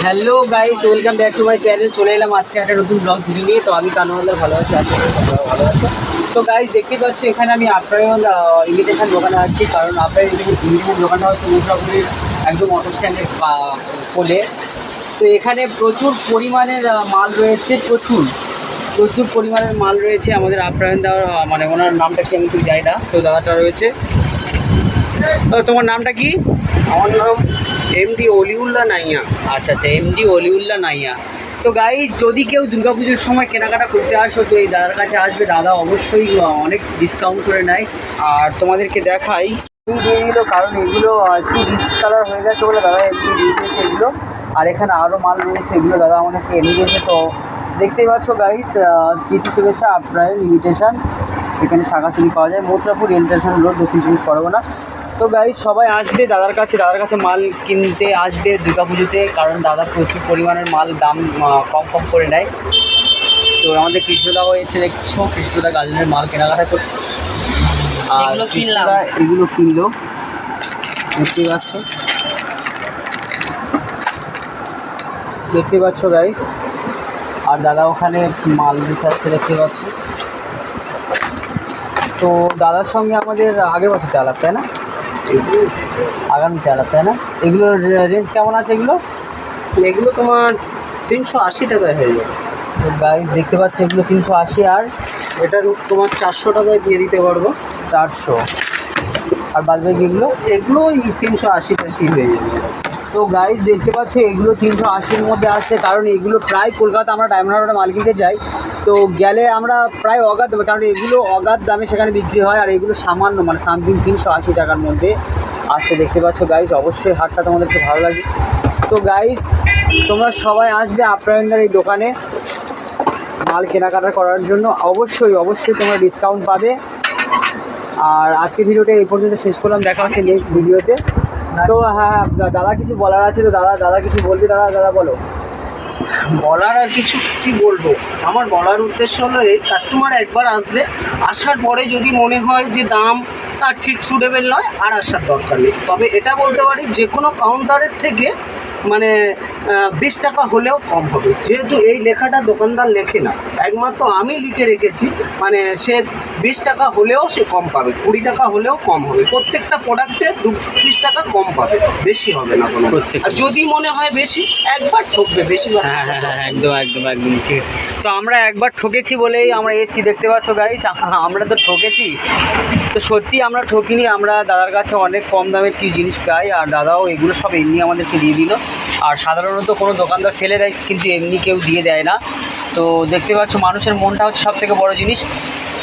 Hello guys welcome back to my channel চলে এলাম আজকে একটা নতুন ব্লগ ভিডিও নিয়ে। তো আমি কানোয়ালদার ভালো আছি, আশা করি তোমরাও ভালো আছো। তো গাইস দেখতে পাচ্ছ, এখানে আমি আপ্যায়ন ইমিটেশন দোকানে আছি। কারণ আপ্যায়ন ইমিটেশন দোকানটা হচ্ছে মুদ্রাপুরের একদম অটো স্ট্যান্ডের কোলে। তো এখানে প্রচুর পরিমাণের মাল রয়েছে, প্রচুর। প্রচুর পরিমাণের মাল রয়েছে আমাদের আপ্যায়ন দেওয়ার মানে ওনার নামটা কি আমি ঠিক জানি না। তো দাদাটা রয়েছে। তো তোমার নামটা কি? আমার নাম এমডি অলিউল্লাহ নাইয়া। আচ্ছা আচ্ছা এমডি অলিউল্লাহ নাইয়া। তো গাই যদি কেউ দুর্গাপুজোর সময় কেনাকাটা করতে আসো তো এই দাদার কাছে আসবে। দাদা অবশ্যই অনেক ডিসকাউন্ট করে নেয়। আর তোমাদেরকে দেখাই। দিয়ে দিল কারণ এগুলো একটু ডিসকালার হয়ে গেছে বলে দাদা এমনি দিয়ে দিয়েছে এগুলো। আর এখানে আরও মাল রয়েছে এগুলো দাদা আমাদেরকে এনে দিয়েছে। তো দেখতেই পাচ্ছ গাইস প্রীতি শুভেচ্ছা আপ্রায়ণ ইমিটেশন এখানে শাখাচুরি পাওয়া যায়। মোত্রাপুর রেল স্টেশন রোড দক্ষিণ চব্বিশ পরগনা। তো গাইজ সবাই আসবে দাদার কাছে দাদার কাছে মাল কিনতে আসবে দুর্গা পুজোতে কারণ দাদা প্রচুর পরিমাণের মাল দাম কম কম করে নেয় তো আমাদের কৃষ্ণদা হয়েছে দেখছ? কৃষ্ণদা গাজনের মাল কেনাকাটা করছে। আর। এগুলো কিনলো। দেখতে পাচ্ছ? দেখতে পাচ্ছ গাইস আর দাদা ওখানে মাল গুছাচ্ছে দেখতে পাচ্ছ? তো দাদার সঙ্গে আমাদের আগের বছর আলাপ তাই না? আগামীতে আলাপ তাই না? এগুলোর রেঞ্জ কেমন আছে এগুলো? এগুলো তোমার তিনশো আশি টাকায় হয়ে যাবে। তো গাইস দেখতে পাচ্ছ এগুলো তিনশো আশি আর এটা তোমার চারশো টাকায় দিয়ে দিতে পারব। চারশো। আর বাদ বাকি এগুলো? এগুলো তিনশো আশি টাশি হয়ে যাবে। তো গাইস দেখতে পাচ্ছ এগুলো তিনশো আশির মধ্যে আসছে কারণ এগুলো প্রায় কলকাতা আমরা ডায়মন্ড হারবারে মাল যাই। তো গেলে আমরা প্রায় অগাধ, কারণ এগুলো অগাধ দামে সেখানে বিক্রি হয় আর এগুলো সামান্য মানে সামথিং তিনশো আশি টাকার মধ্যে আসছে, দেখতে পাচ্ছ গাইস অবশ্যই হাটটা তোমাদেরকে ভালো লাগে। তো গাইস তোমরা সবাই আসবে আপ্রায়ণদার এই দোকানে মাল কেনাকাটা করার জন্য। অবশ্যই অবশ্যই তোমরা ডিসকাউন্ট পাবে। আর আজকে ভিডিওটা এই পর্যন্ত শেষ করলাম, দেখা হচ্ছে নেক্সট ভিডিওতে। তো হ্যাঁ দা- দাদা কিছু বলার আছে তো দাদা দাদা কিছু বলবে? দাদা দাদা বলো। বলার আর কিছু কি বলব? আমার বলার উদ্দেশ্য হলো এই কাস্টমার একবার আসবে, আসার পরে যদি মনে হয় যে দাম আর ঠিক সুটেবেল নয়, আর আসার দরকার নেই। তবে এটা বলতে পারি, যে কোনো কাউন্টারের থেকে মানে বিশ টাকা হলেও কম হবে। যেহেতু এই লেখাটা দোকানদার লেখে না। একমাত্র আমি লিখে রেখেছি মানে সে বিশ টাকা হলেও সে কম পাবে কুড়ি টাকা হলেও কম হবে। প্রত্যেকটা প্রোডাক্টে দু বিশ টাকা কম পাবে বেশি হবে না কোনো। আর যদি মনে হয় বেশি একবার ঠকবে বেশি হ্যাঁ হ্যাঁ হ্যাঁ একদম একদম একদম ঠিক। তো আমরা একবার ঠকেছি বলেই আমরা এসছি দেখতে পাচ্ছ গাইস আমরা তো ঠকেছি। তো সত্যি আমরা ঠকিনি, আমরা দাদার কাছে অনেক কম দামের কি জিনিস পাই, আর দাদাও এগুলো সব এমনি আমাদেরকে দিয়ে দিল। আর সাধারণত কোনো দোকানদার ফেলে দেয়, কিন্তু এমনি কেউ দিয়ে দেয় না। তো দেখতে পাচ্ছ, মানুষের মনটা হচ্ছে সব থেকে বড় জিনিস।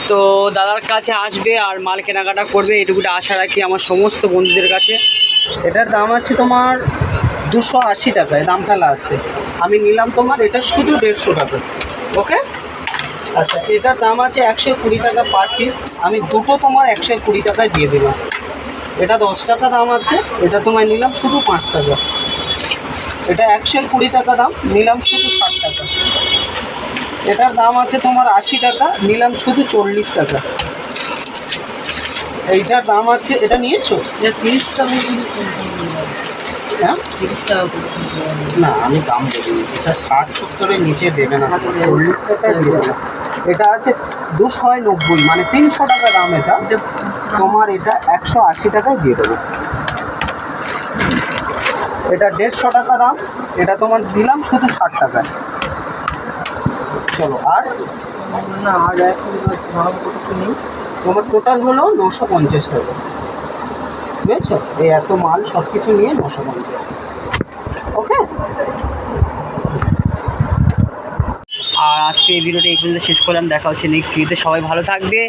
তো দাদার কাছে আসবে আর মাল কেনাকাটা করবে, এটুকুটা আশা রাখি আমার সমস্ত বন্ধুদের কাছে। এটার দাম আছে তোমার দুশো আশি টাকায়, দাম ফেলা আছে। আমি নিলাম তোমার, এটা শুধু দেড়শো টাকা। ওকে? আচ্ছা এটার দাম আছে একশো কুড়ি টাকা পার পিস আমি দুটো তোমার একশো কুড়ি টাকায় দিয়ে দিলাম এটা দশ টাকা দাম আছে, এটা তোমায় নিলাম শুধু পাঁচ টাকা। এটা একশো কুড়ি টাকা দাম, নিলাম শুধু ষাট টাকা। এটার দাম আছে তোমার আশি টাকা, নিলাম শুধু চল্লিশ টাকা। এইটার দাম আছে, এটা নিয়েছো? তিরিশ টাকা হ্যাঁ? তিরিশ টাকা না আমি দাম এটা ষাট সত্তরের নিচে দেবে না। চল্লিশ টাকায় দেবে না। এটা আছে দুশো নব্বই মানে তিনশো টাকা দাম এটা। তোমার এটা একশো আশি টাকায় দিয়ে দেবো। এটা দেড়শো টাকা দাম এটা তোমার দিলাম শুধু ষাট টাকায়। চলো আর? না আর তোমার টোটাল হলো নশো পঞ্চাশ টাকা। বুঝেছ এই এত মাল সব কিছু নিয়ে নশো পঞ্চাশ ওকে? আর আজকে এই ভিডিওটা এই পর্যন্ত শেষ করলাম। দেখা হচ্ছে নেক্সট ভিডিওতে। সবাই ভালো থাকবে।